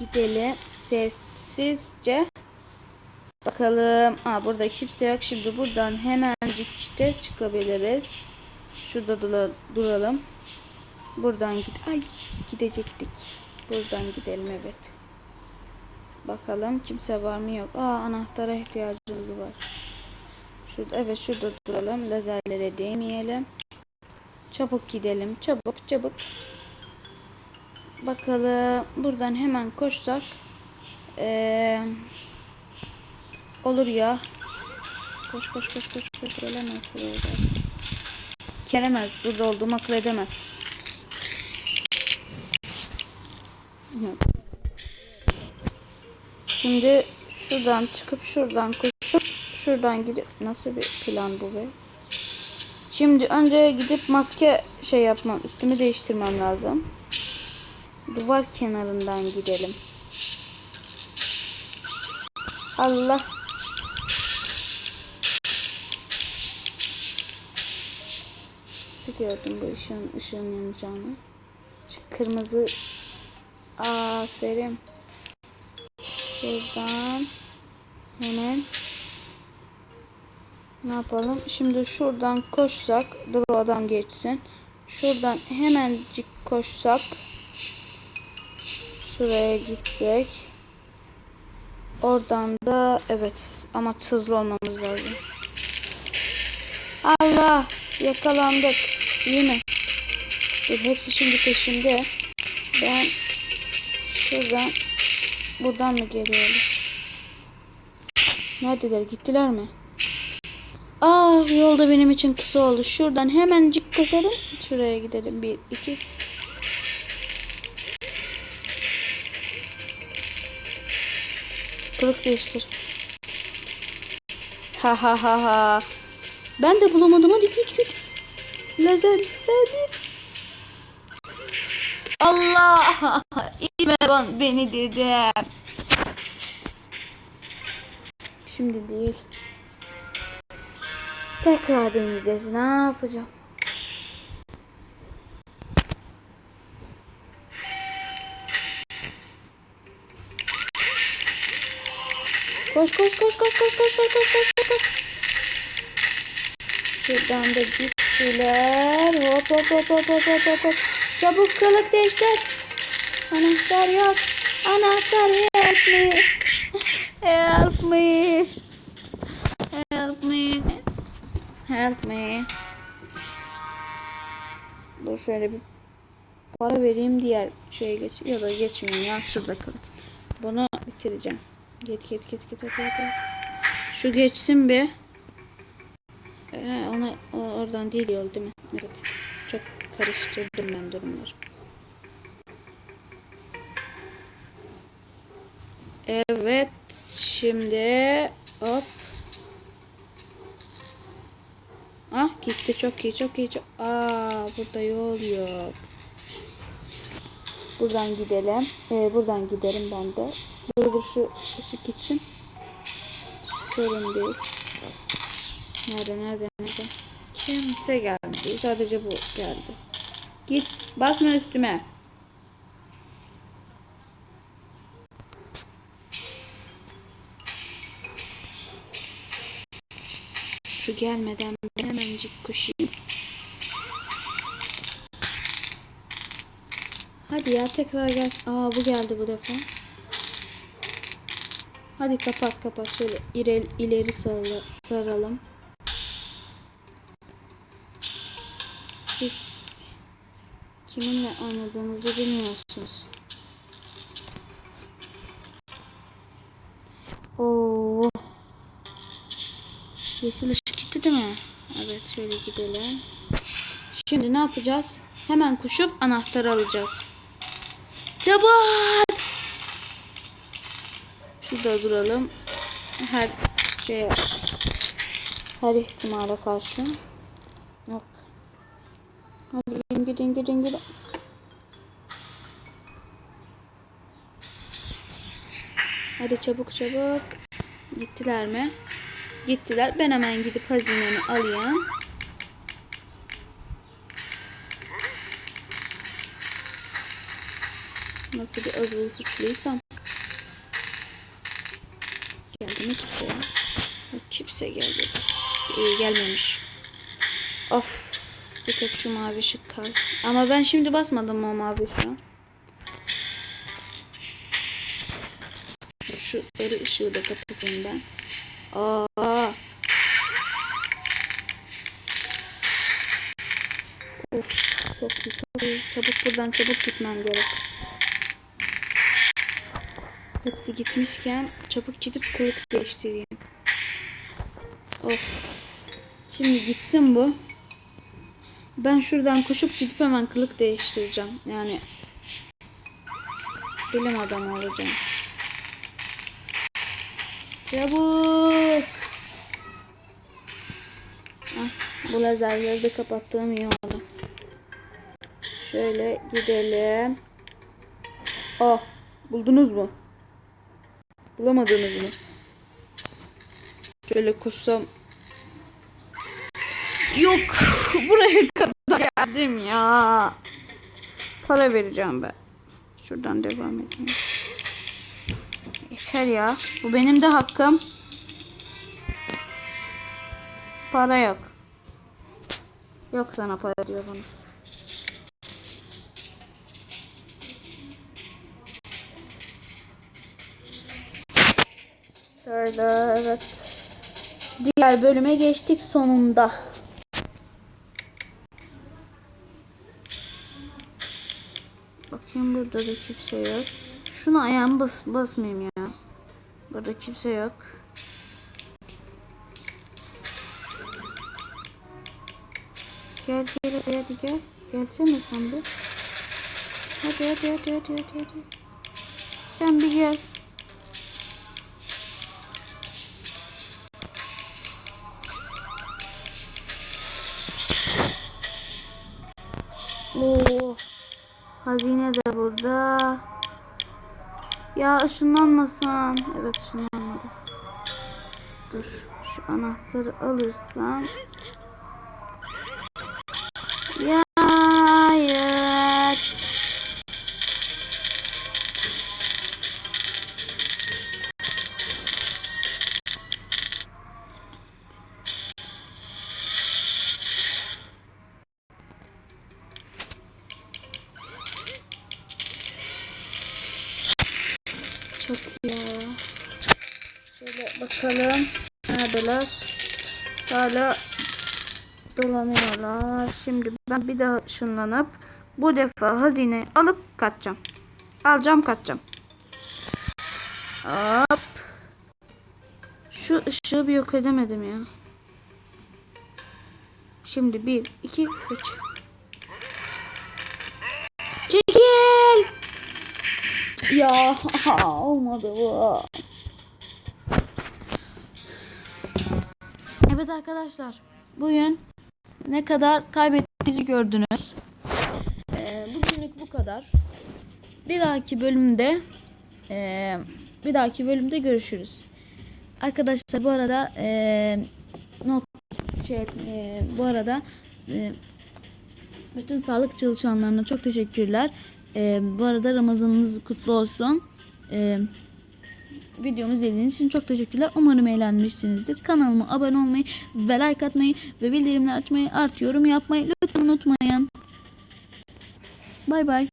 gidelim sessizce. Bakalım. Aa, burada kimse yok. Şimdi buradan hemencik işte çıkabiliriz. Şurada dura- duralım. Buradan git. Ay gidecektik. Buradan gidelim evet. Bakalım kimse var mı yok. Aa anahtara ihtiyacımız var. Şurada evet şurada duralım. Lazerlere değmeyelim. Çabuk gidelim. Çabuk çabuk. Bakalım buradan hemen koşsak ee, olur ya. Koş koş koş koş koş gelemez buraya. Gelemez. Burada olduğumu akıl edemez. Şimdi şuradan çıkıp şuradan koşup şuradan gidip nasıl bir plan bu be? Şimdi önce gidip maske şey yapmam, üstümü değiştirmem lazım. Duvar kenarından gidelim. Allah. Biliyordum bu ışığın, ışığın yanacağını. Şu kırmızı. Aferin. Şuradan. Hemen. Ne yapalım? Şimdi şuradan koşsak. Dur o adam geçsin. Şuradan hemencik koşsak. Şuraya gitsek. Oradan da evet ama hızlı olmamız lazım. Allah yakalandık. Mi? Dur hepsi şimdi peşimde. Ben şuradan buradan mı geliyorlar? Neredeler? Gittiler mi? Ah yolda benim için kısa oldu. Şuradan hemencik koşalım. Şuraya gidelim. Bir, iki. Kılık değiştir. Ha ha ha ha. Ben de bulamadım. Hadi git git. Lazer lazer. Allah! İlme ben beni dedim. Şimdi değil. Tekrar deneyeceğiz. Ne yapacağım? Koş koş koş koş koş koş koş koş koş koş koş. Şuradan da gittiler. Hop hop hop hop hop hop hop. Çabuk kılık değiştir. Anahtar yok. Anahtar help me. Help me. Help me. Help me. Dur şöyle bir para vereyim diğer şeye geç ya da geçmeyeyim ya şurada kal. Bunu bitireceğim. Git git git git hadi hadi hadi. Şu geçsin bir. Ee, ona o, oradan değil yol değil mi? Evet. Çok karıştırdım ben durumları. Evet. Şimdi hop. Ah gitti çok iyi çok iyi çok. Aa burada yol yok. Buradan gidelim. Ee, buradan giderim ben de. Dur dur şu ışık gitsin. Sorun değil. Nerede nerede nerede? Kimse gelmedi. Sadece bu geldi. Git basma üstüme. Şu gelmeden ben hemencik koşayım. Hadi ya tekrar gel. Aa bu geldi bu defa. Hadi kapat kapat şöyle ileri, ileri sarı, saralım. Siz kiminle oynadığınızı bilmiyorsunuz. Oo. Yeşil ışık gitti değil mi? Evet şöyle gidelim. Şimdi ne yapacağız? Hemen koşup anahtarı alacağız. Çabuk! Şurada duralım. Her şeye her ihtimale karşı. Yok. Hadi gidin gidin gidin gidin. Hadi çabuk çabuk. Gittiler mi? Gittiler. Ben hemen gidip hazinemi alayım. nasıl bir azılı suçluysam. Geldi mi kimse ya? Kimse geldi. Ee, gelmemiş. Of. Bir tek şu mavi ışık kaldı. Ama ben şimdi basmadım o mavi ışığı. Şu sarı ışığı da kapatayım ben. Aa. Of, çok iyi, çok iyi. Çabuk buradan çabuk gitmem gerek. Hepsi gitmişken çabuk gidip kılık değiştireyim. Of. Şimdi gitsin bu. Ben şuradan koşup gidip hemen kılık değiştireceğim. Yani bilim adamı olacağım. Çabuk. Ah, bu lazerleri de kapattığım iyi oldu. Şöyle gidelim. Oh, buldunuz mu? Bulamadınız mı? Şöyle koşsam. Yok, buraya kadar geldim ya. Para vereceğim ben. Şuradan devam edeyim. Yeter ya. Bu benim de hakkım. Para yok. Yok sana para diyor bana. Şöyle evet. Diğer bölüme geçtik sonunda. Bakayım burada da kimse yok. Şunu ayağımı bas basmayayım ya. Burada kimse yok. Gel gel hadi hadi gel. Gelsene sen bir. Hadi hadi hadi hadi hadi hadi. Sen bir gel. Oo. Hazine de burada. Ya ışınlanmasan. Evet ışınlanmadı. Dur. Şu anahtarı alırsam. Bakalım. Neredeler? Hala dolanıyorlar. Şimdi ben bir daha ışınlanıp bu defa hazineyi alıp kaçacağım. Alacağım kaçacağım. Hop. Şu ışığı bir yok edemedim ya. Şimdi bir, iki, üç. Çekil. Ya olmadı bu. Evet arkadaşlar. Bugün ne kadar kaybettiğinizi gördünüz. Ee, bugünlük bu kadar. Bir dahaki bölümde ee, bir dahaki bölümde görüşürüz. Arkadaşlar bu arada ee, not şey ee, bu arada ee, bütün sağlık çalışanlarına çok teşekkürler. Ee, bu arada Ramazanınız kutlu olsun. Ee, videomu izlediğiniz için çok teşekkürler. Umarım eğlenmişsinizdir. Kanalıma abone olmayı ve like atmayı ve bildirimleri açmayı artı yorum yapmayı lütfen unutmayın. Bay bay.